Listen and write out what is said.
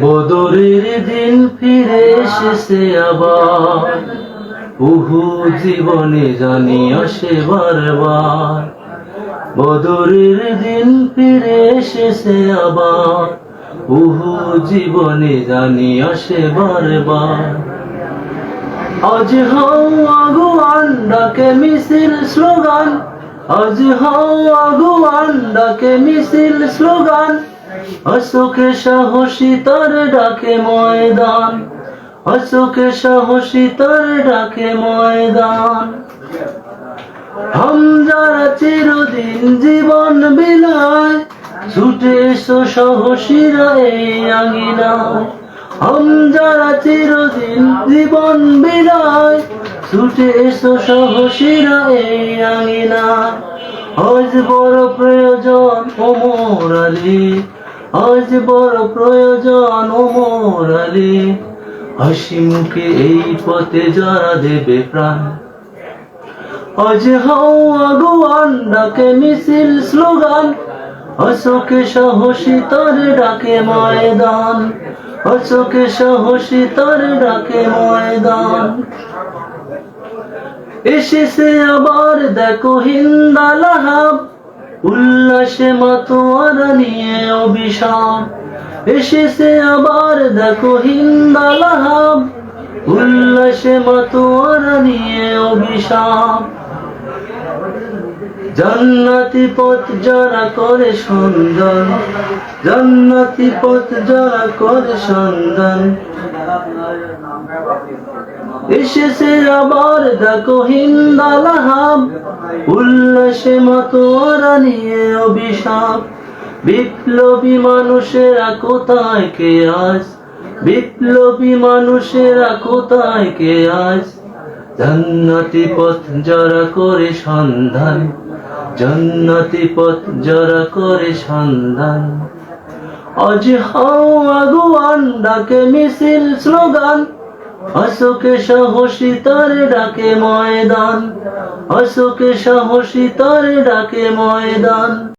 বদরের দিন ফিরে এসেছে আবার। উহু জীবনে জানি আসে বারবার। বদরের দিন ফিরে এসেছে আবার। উহু জীবনে জানি আসে বারবার। আজ হাও আগুয়ান, ডাকে মিছিল স্লোগান। আজ হাও আগুয়ান, ডাকে মিছিল স্লোগান। অশোকে সাহসী তার ডাকে ময়দান। অশোকে সাহসী তার ডাকে ময়দান। হামজারা চিরদিন জীবন বিলায়, ছুটে এসো সাহসীরা এই আঙিনায়। হামজারা চিরদিন জীবন বিলায়, ছুটে এসো সাহসীরা এই আঙিনায়। আজ বড় প্রয়োজন ওমর আলী। আজ বড় প্রয়োজন ওমর আলী। হাসি মুখে এই পথে যারা দেবে প্রাণ। আজ হাও আগুয়ান ডাকে মিছিল স্লোগান। অশোকে সাহসী তার ডাকে ময়দান। অশোকে সাহসী তার ডাকে ময়দান। এসেছে আবার দেখো হিন্দালাহাব উল্লাসে মাতোয়ারা নিয়ে অভিশাপ। এসেছে আবার দেখো হিন্দালাহাব উল্লাসে মাতোয়ারা নিয়ে অভিশাপ। জান্নাতি পথ যারা করে সন্ধান, জান্নাতি পথ যারা করে সন্ধান। এসেছে আবার দেখো হিন্দালাহাব উল্লাসে মাতোয়ারা নিয়ে অভিশাপ। বিপ্লবী মানুষেরা কোথায় কে আজ? বিপ্লবী মানুষেরা কোথায় কে আজ? জান্নাতি পথ যারা করে সন্ধান জান্নাতি পথ যারা করে সন্ধান। আজ হাও ডাকে মিছিল স্লোগান। অশোকে সাহসী তার ডাকে ময়দান। অশোকে সাহসী তার ডাকে ময়দান।